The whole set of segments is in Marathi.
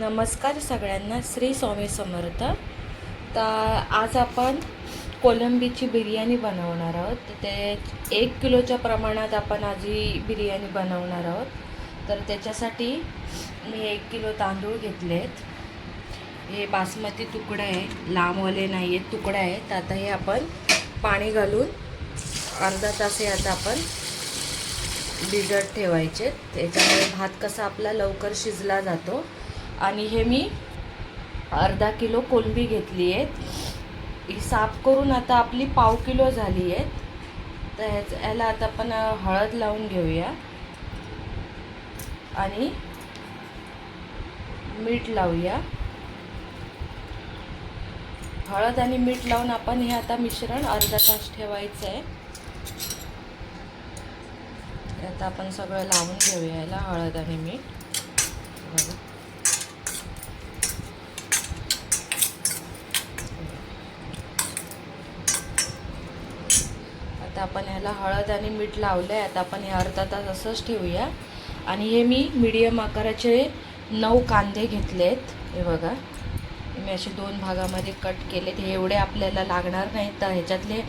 नमस्कार सगळ्यांना श्री स्वामी समर्थ. तर आज आपण कोलंबीची बिर्याणी बनवणार आहोत. तर ते एक किलोच्या प्रमाणात आपण आज ही बिर्याणी बनवणार आहोत. तर त्याच्यासाठी मी एक किलो तांदूळ घेतले आहेत हे बासमती तुकडं आहे. लांबवाले नाही आहेत तुकडा आहे तर आता हे आपण पाणी घालून अर्धा तास हे आता आपण भिजत ठेवायचे त्याच्यामुळे भात कसा आपला लवकर शिजला जातो आणि हे मी अर्धा किलो कोलंबी घेतली आहेत. ही साफ करून आता आपली पाव किलो झाली आहेत. तर ह्याच याला आता आपण हळद लावून घेऊया. आणि मीठ लावूया. हळद आणि मीठ लावून आपण हे आता मिश्रण अर्धा तास ठेवायचं आहे. आता आपण सगळं लावून घेऊया याला हळद आणि मीठ. आता आपण ह्याला हळद आणि मीठ लावलं आहे आता आपण हे अर्धा तास असंच ठेवूया. आणि हे मी मीडियम आकाराचे नऊ कांदे घेतले आहेत हे बघा. मी असे दोन भागामध्ये कट केलेत. हे एवढे आपल्याला लागणार नाहीत. तर ह्याच्यातले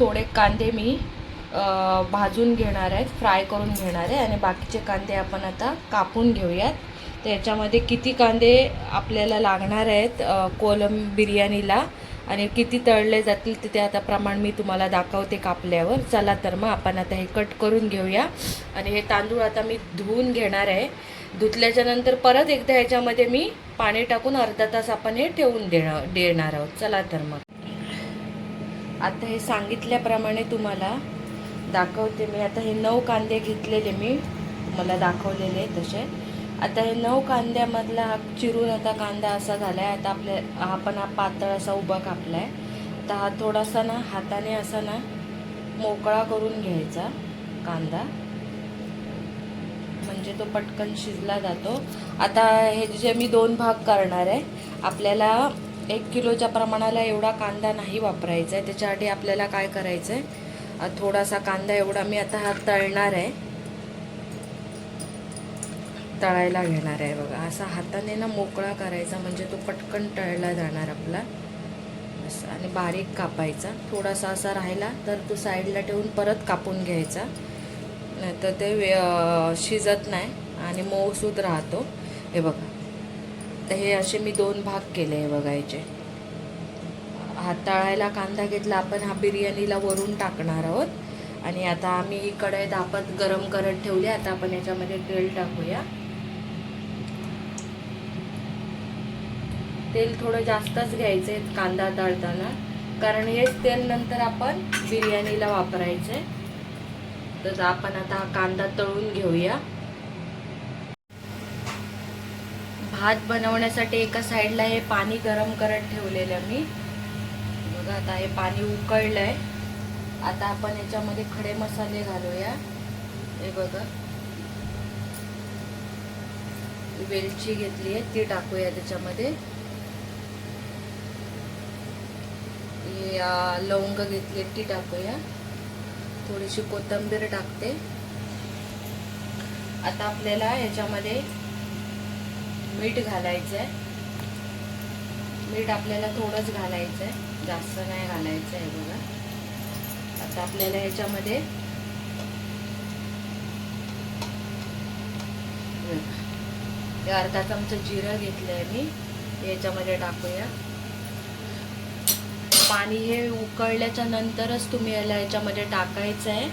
थोडे कांदे मी भाजून घेणार आहेत फ्राय करून घेणार आहे. आणि बाकीचे कांदे आपण आता कापून घेऊयात. तर याच्यामध्ये किती कांदे आपल्याला लागणार आहेत कोलम बिर्याणीला? आणि किती तळले जातील तिथे आता प्रमाण मी तुम्हाला दाखवते कापल्यावर. चला तर मग आपण आता हे कट करून घेऊया. आणि हे तांदूळ आता मी धुवून घेणार आहे. धुतल्याच्या नंतर परत एकदा ह्याच्यामध्ये मी पाणी टाकून अर्धा तास आपण हे ठेवून देणार देणार आहोत. चला तर मग. आता हे सांगितल्याप्रमाणे तुम्हाला दाखवते मी. आता हे नऊ कांदे घेतलेले मी. मला दाखवलेले तसे. आता हे नऊ कांद्यामधला हा चिरून आता कांदा असा झाला आहे आता आपल्या हा पण हा पातळ असा उभा कापला आहे आता हा थोडासा ना हाताने असा ना मोकळा करून घ्यायचा कांदा. म्हणजे तो पटकन शिजला जातो. आता हे जे मी दोन भाग करणार आहे आपल्याला एक किलोच्या प्रमाणाला एवढा कांदा नाही वापरायचा आहे. त्याच्यासाठी आपल्याला काय करायचं आहे थोडासा कांदा एवढा मी आता हा तळणार आहे. तळायला घेणार आहे बघा. असा हाताने ना मोकळा करायचा म्हणजे तो पटकन तळला जाणार आपला. असं आणि बारीक कापायचा. थोडासा असा राहिला तर तो साईडला ठेवून परत कापून घ्यायचा. नाहीतर ते शिजत नाही आणि मऊसूद राहतो. हे बघा. तर हे असे मी दोन भाग केले हे बघायचे हाताळायला कांदा घेतला आपण हा बिर्याणीला वरून टाकणार आहोत. आणि आता आम्ही ही कढई दापत गरम करत ठेवली. आता आपण याच्यामध्ये तेल टाकूया. तेल थोडं जास्तच घ्यायचं आहे कांदा तळताना. कारण हेच तेल नंतर आपण बिर्याणीला वापरायचं आहे तर आपण आता हा कांदा तळून घेऊया. भात बनवण्यासाठी एका साईडला हे पाणी गरम करत ठेवलेलं मी. बघा आता हे पाणी उकळलंय. आता आपण याच्यामध्ये खडे मसाले घालूया. हे बघा. वेलची घेतली आहे ती टाकूया त्याच्यामध्ये. लवंग घेतली ती टाकूया. थोडीशी कोथिंबीर टाकते. आता आपल्याला याच्यामध्ये मीठ घालायचं आहे मीठ आपल्याला थोडंच घालायचं आहे जास्त नाही घालायचं आहे बघा. आता आपल्याला ह्याच्यामध्ये अर्धा चमचं जिरं घेतलं आहे मी याच्यामध्ये टाकूया. पाणी हे उकळल्याच्या नंतरच तुम्ही याला याच्यामध्ये टाकायचं आहे.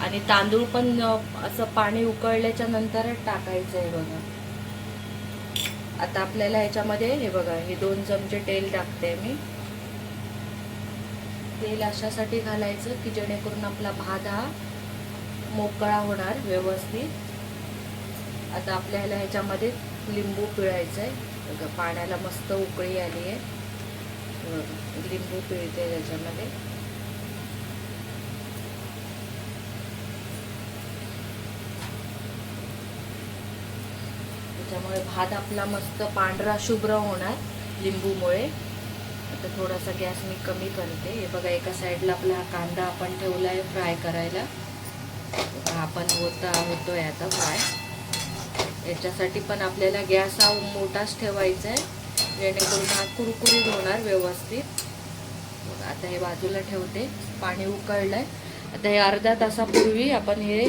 आणि तांदूळ पण असं पाणी उकळल्याच्या नंतरच टाकायचं आहे बघा. आता आपल्याला ह्याच्यामध्ये हे बघा हे दोन चमचे तेल टाकते मी. तेल अशासाठी घालायचं की जेणेकरून आपला भात हा मोकळा होणार व्यवस्थित. आता आपल्याला ह्याच्यामध्ये लिंबू पिळायचं आहे. बघा पाण्याला मस्त उकळी आली आहे. बघा. लिंबू पिळते त्याच्यामध्ये. त्याच्यामुळे भात आपला मस्त पांढरा शुभ्र होणार लिंबूमुळे. आता थोडासा गॅस मी कमी करते. हे बघा एका साईडला आपला हा कांदा आपण ठेवला आहे फ्राय करायला. हा आपण होता होतोय आता फ्राय. याच्यासाठी पण आपल्याला गॅस हा मोठाच ठेवायचा आहे जेणेकरून हा कुरकुरीत होणार व्यवस्थित. आता हे बाजूला ठेवते. पाणी उकळलंय. आता हे अर्धा तासापूर्वी आपण हे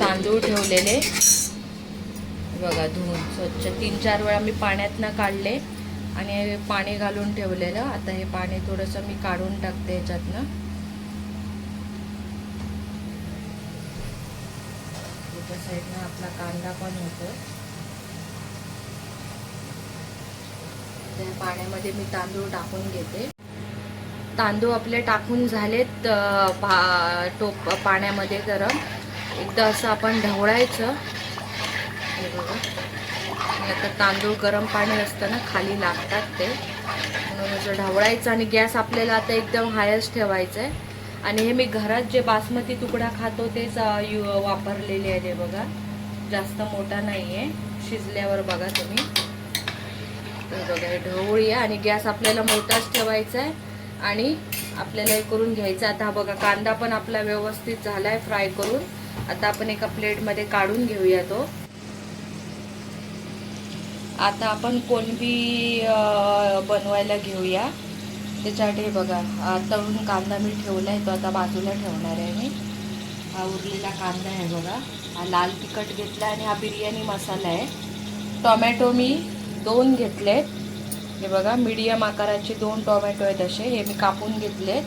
तांदूळ ठेवलेले. बघा धुवून. स्वच्छ. तीन चार वेळा मी पाण्यातनं काढले आणि पाणी घालून ठेवलेलं. आता हे पाणी थोडंसं मी काढून टाकते ह्याच्यातनं साईडनं आपला कांदा पण होतो त्या पाण्यामध्ये मी तांदूळ टाकून घेते. तांदूळ आपले टाकून झालेत पा भा टोप पाण्यामध्ये गरम. एकदा असं आपण ढवळायचं. हे बघा. आता तांदूळ गरम पाणी असतं ना खाली लागतात ते. म्हणून असं ढवळायचं आणि गॅस आपल्याला आता एकदम हायच ठेवायचं आहे आणि हे मी घरात जे बासमती तुकडा खातो तेच यु- वापरलेले आहे ते बघा. जास्त मोठा नाही आहे शिजल्यावर बघा तुम्ही. तर बघा हे ढवळी आणि गॅस आपल्याला मोठाच ठेवायचा आहे आणि आपल्याला हे करून घ्यायचं. आता हा बघा कांदा पण आपला व्यवस्थित झालाय फ्राय करून. आता आपण एका प्लेटमध्ये काढून घेऊया तो. आता आपण कोणबी बनवायला घेऊया. त्याच्यासाठी बघा तळून कांदा मी ठेवला आहे तो आता बाजूला ठेवणार आहे मी. हा उरलेला कांदा आहे बघा. हा लाल तिखट घेतला आणि हा बिर्याणी मसाला आहे. टोमॅटो मी दोन घेतले. हे बघा मीडियम आकाराचे दोन टोमॅटो आहेत असे. हे मी कापून घेतले.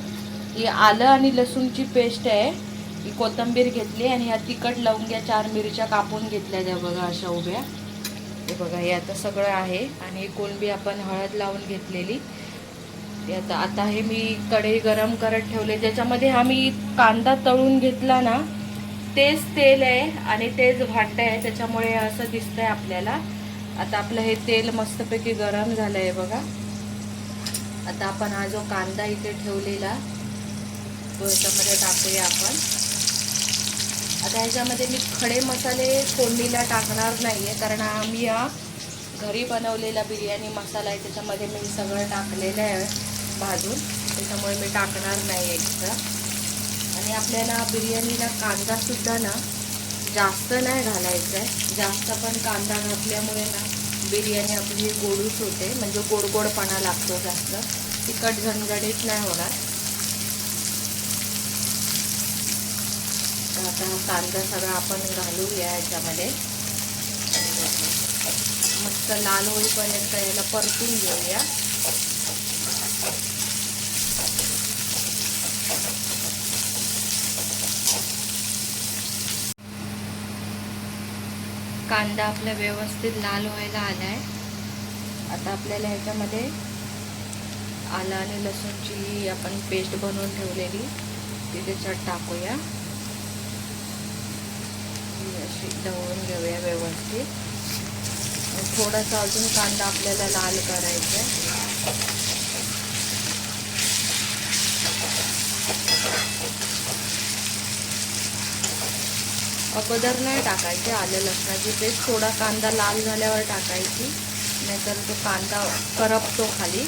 ही आलं आणि लसूणची पेस्ट आहे. ही कोथिंबीर घेतली आणि ह्या तिखट लवंग्या चार मिरच्या कापून घेतल्या त्या बघा अशा उभ्या. हे बघा हे आता सगळं आहे. आणि ही कोलंबी आपण हळद लावून घेतलेली. ते आता आता हे मी कढई गरम करत ठेवले. ज्याच्यामध्ये हा मी कांदा तळून घेतला ना तेच तेल आहे आणि तेच भांड आहे. त्याच्यामुळे असं दिसतंय आपल्याला. आता आपलं हे तेल मस्तपैकी गरम झालं आहे बघा. आता आपण हा जो कांदा इथे ठेवलेला तो याच्यामध्ये टाकूया आपण. आता ह्याच्यामध्ये मी खडे मसाले फोडणीला टाकणार नाही आहे कारण आम्ही हा घरी बनवलेला बिर्याणी मसाला आहे त्याच्यामध्ये मी सगळं टाकलेलं आहे भाजून. त्याच्यामुळे मी टाकणार नाही एक्स्ट्रा आणि आपल्याला बिर्याणीला कांदासुद्धा ना जास्त नाही घालायचं आहे जास्त पण कांदा घातल्यामुळे ना बिर्याणी आपली गोडूच होते. म्हणजे गोड गोडपणा लागतो जास्त. तिखट झणझणीत नाही होणार. आता हा कांदा सगळा आपण घालूया याच्यामध्ये. मस्त लाल होईपर्यंत याला परतून घेऊया. कांदा आपला व्यवस्थित लाल व्हायला आला आहे आता आपल्याला ह्याच्यामध्ये आलं आणि लसूणची आपण पेस्ट बनवून ठेवलेली. ती त्याच्यात टाकूया. अशी ढवळून घेऊया व्यवस्थित. थोडासा अजून कांदा आपल्याला लाल करायचा अगोदर नाही टाकायचे आलं लसणाची पेस्ट. थोडा कांदा लाल झाल्यावर टाकायची. नाहीतर तो कांदा करपतो खाली.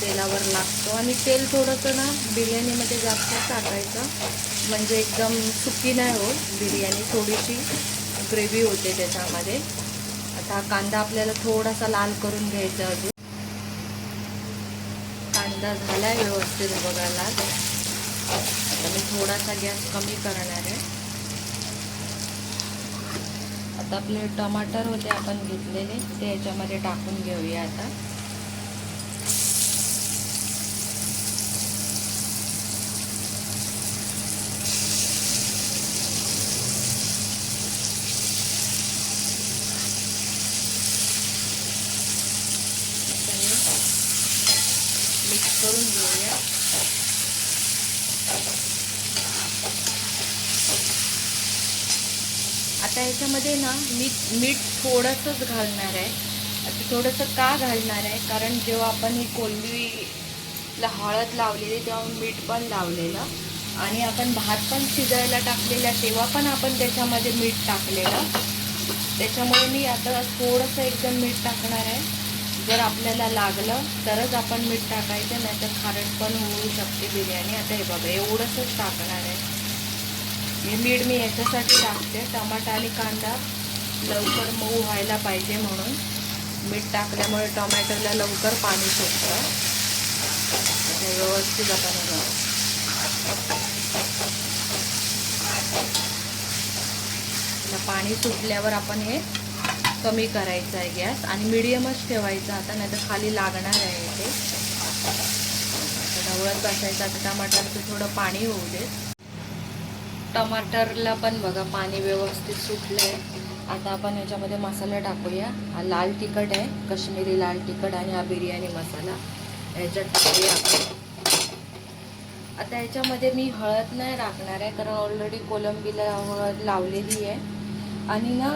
तेलावर लागतो. आणि तेल थोडंसं ना बिर्याणीमध्ये जास्त टाकायचं. म्हणजे एकदम सुकी नाही होत. बिर्याणी थोडीशी ग्रेव्ही होते त्याच्यामध्ये. आता कांदा आपल्याला थोडासा लाल करून घ्यायचा अजून. कांदा झाला आहे व्यवस्थित बघायला. आता मी थोडासा गॅस कमी करणार आहे. आता आपले टमाटर होते आपण घेतलेले ते याच्यामध्ये टाकून घेऊया आता मिक्स करून घेऊया आता याच्यामध्ये ना मीठ मीठ थोडंसंच घालणार आहे. आता थोडंसं का घालणार आहे? कारण जेव्हा आपण ही कोलंबीला हळद लावलेली तेव्हा मीठ पण लावलेलं. आणि आपण भात पण शिजायला टाकलेला तेव्हा पण आपण त्याच्यामध्ये मीठ टाकलेलं. त्याच्यामुळे मी आता थोडंसं एकदम मीठ टाकणार आहे. जर आपल्याला लागलं तरच आपण मीठ टाकायचं नाही तर खारट पण होऊ शकते बिर्याणी. आता हे बघा एवढंसंच टाकणार आहे. हे मीठ मी याच्यासाठी टाकते. टमाटा आणि कांदा लवकर मऊ व्हायला पाहिजे म्हणून. मीठ टाकल्यामुळे टोमॅटोला लवकर पाणी सुटतं. व्यवस्थित आपण पाणी सुटल्यावर आपण हे कमी करायचं आहे गॅस. आणि मिडियमच ठेवायचं. आता नाही तर खाली लागणार आहे ते ढवळत बसायचं. आता टमाटरचं थोडं पाणी होऊ दे टमाटरला पण बघा पाणी व्यवस्थित सुटलं आहे आता आपण याच्यामध्ये मसाला टाकूया. हा लाल तिखट आहे कश्मीरी लाल तिखट आणि हा बिर्याणी मसाला. याच्यात टाकूया आपण. आता याच्यामध्ये मी हळद नाही टाकणार आहे कारण ऑलरेडी कोलंबीला हळद लावलेली आहे. आणि ना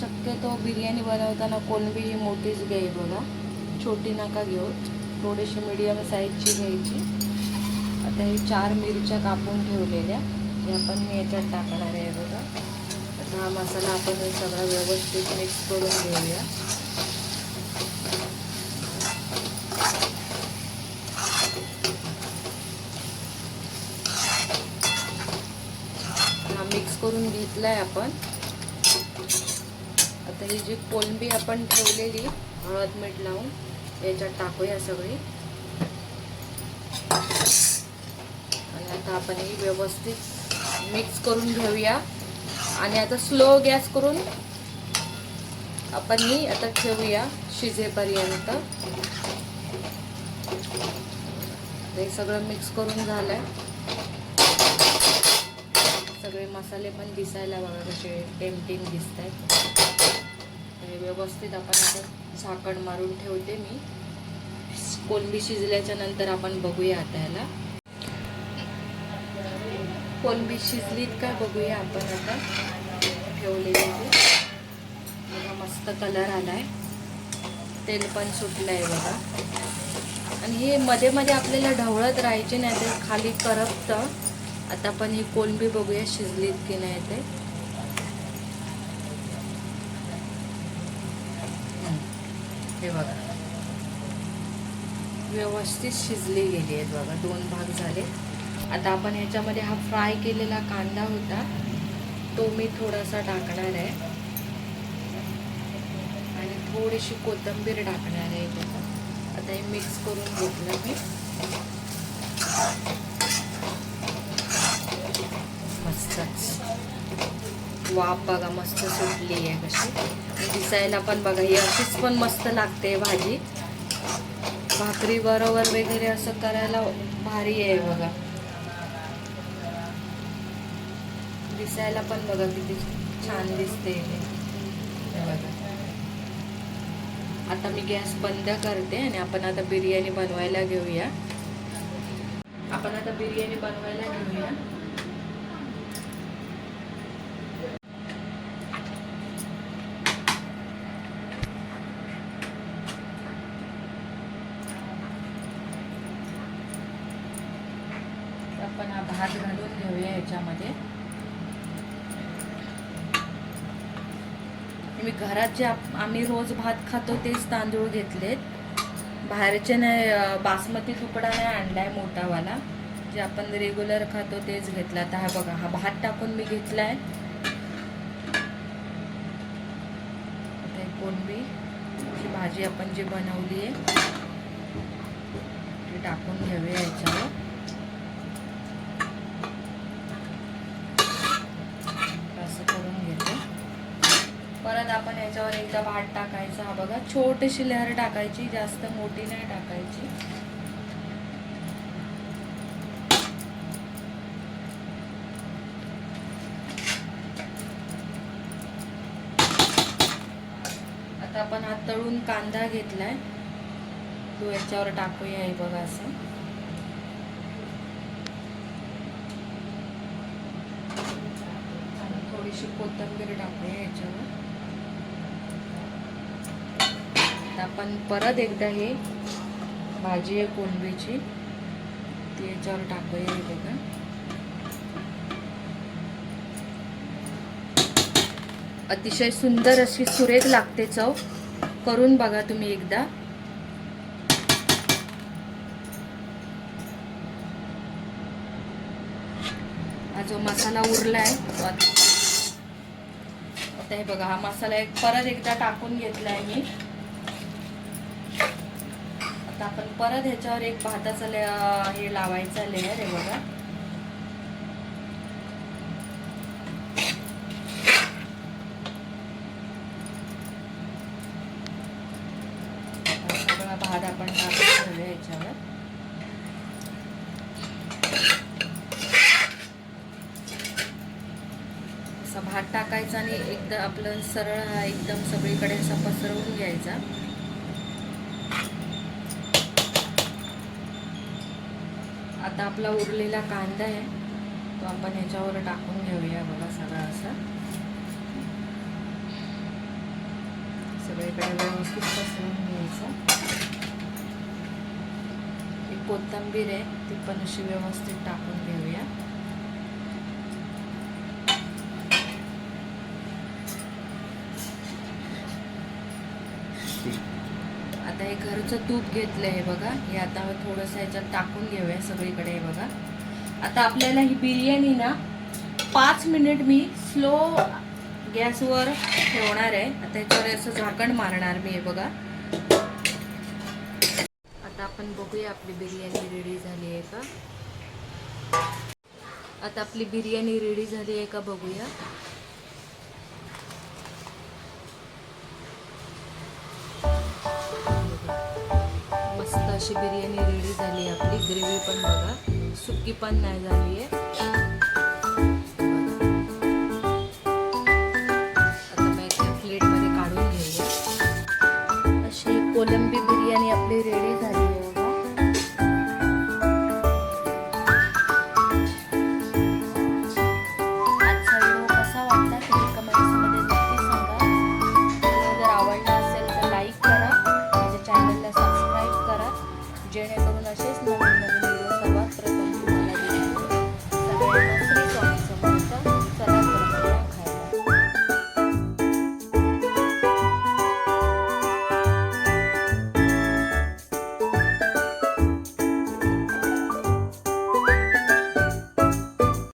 शक्यतो बिर्याणी बनवताना कोलंबी ही मोठीच घ्याई बघा. छोटी नका घेऊ. थोडीशी मीडियम साईजची घ्यायची. आता हे चार मिरच्या कापून ठेवलेल्या. हे आपण मी याच्यात टाकणार आहे बघा. आता हा मसाला आपण हे सगळा व्यवस्थित मिक्स करून घेऊया. हा मिक्स करून घेतला आहे आपण. आता ही जी कोलंबी आपण ठेवलेली हळद मीठ लावून याच्यात टाकूया सगळी. आणि आता आपण ही व्यवस्थित मिक्स करून घेऊया. आणि आता स्लो गॅस करून आपण ही आता ठेवूया शिजेपर्यंत. हे सगळं मिक्स करून झालंय. सगळे मसाले पण दिसायला बघा कसे टेम्पटिंग दिसत आहेत व्यवस्थित आपण आता झाकण मारून ठेवते मी. कोलंबी शिजल्याच्या नंतर आपण बघूया आता याला कोलंबी शिजलीत का बघूया आपण आता. ठेवलेली बघा मस्त कलर आलाय. तेल पण सुटलं आहे बघा. आणि हे मध्ये मध्ये आपल्याला ढवळत राहायचे नाही ते खाली करपतं. आता आपण ही कोलंबी बघूया शिजलीत की नाही ते. हे बघा. व्यवस्थित शिजली गेली आहेत बघा. दोन भाग झाले. आता आपण ह्याच्यामध्ये हा फ्राय केलेला कांदा होता तो मी थोडासा टाकणार आहे. आणि थोडीशी कोथिंबीर टाकणार आहे आता हे मिक्स करून घेतलं मी. मस्तच. वाफ बघा मस्त सुटली आहे कशी. दिसायला पण बघा ही अशीच पण मस्त लागते भाजी. भाकरी बरोबर वगैरे असं करायला भारी आहे बघा. दिसायला पण बघा किती छान दिसते बघा. आता मी गॅस बंद करते आणि आपण आता बिर्याणी बनवायला घेऊया. आपण आता बिर्याणी बनवायला घेऊया आपण हा भात घालून घेऊया याच्यामध्ये मी घरात जे आप- आम्ही रोज भात खातो तेच तांदूळ घेतलेत. बाहेरचे नाही बासमती तुकडा नाही आणलाय मोठावाला. जे आपण रेग्युलर खातो तेच घेतला. आता हा बघा हा भात टाकून मी घेतलाय. आहे ही कोलंबी भाजी आपण जी बनवली आहे ती टाकून घेऊया याच्यावर असं करून घेते परत आपण याच्यावर एकदा भात टाकायचा. हा बघा छोटीशी लहर टाकायची जास्त मोठी नाही टाकायची. आता आपण हा तळून कांदा घेतलाय. तो याच्यावर टाकूया हे बघा असं. थोडीशी कोथिंबीर टाकूया याच्यावर. आता आपण परत एकदा हे भाजी आहे कोलंबीची. ती याच्यावर टाकूया हे बघा. अतिशय सुंदर अशी सुरेख लागते चव. करून बघा तुम्ही एकदा. हा जो मसाला उरला आहे तो आता हे बघा हा मसाला एक परत एकदा टाकून घेतला आहे मी. आता आपण परत ह्याच्यावर एक भाताचा ले हे लावायचा लेअर आहे बघा. सगळा भात आपण टाकून ठेवूया याच्यावर असा भात टाकायचा आणि एकदा आपलं सरळ हा एकदम सगळीकडे असा पसरवून घ्यायचा. आता आपला उरलेला कांदा आहे तो आपण ह्याच्यावर टाकून घेऊया बघा सगळा असा. सगळीकडे व्यवस्थित पसरून घ्यायचं. एक कोथिंबीर आहे ती पण अशी व्यवस्थित टाकून घेऊया. हे घरचं तूप घेतलं आहे बघा. हे आता थोडंसं ह्याच्यात टाकून घेऊया सगळीकडे हे बघा. आता आपल्याला ही बिर्याणी ना पाच मिनिट मी स्लो गॅसवर ठेवणार आहे. आता ह्याच्यावर असं झाकण मारणार मी हे बघा. आता आपण बघूया आपली बिर्याणी रेडी झाली आहे का. आता आपली बिर्याणी रेडी झाली आहे का बघूया. अशी बिर्याणी रेडी झाली आपली? ग्रेव्ही पण बघा. सुकी पण नाही झाली आहे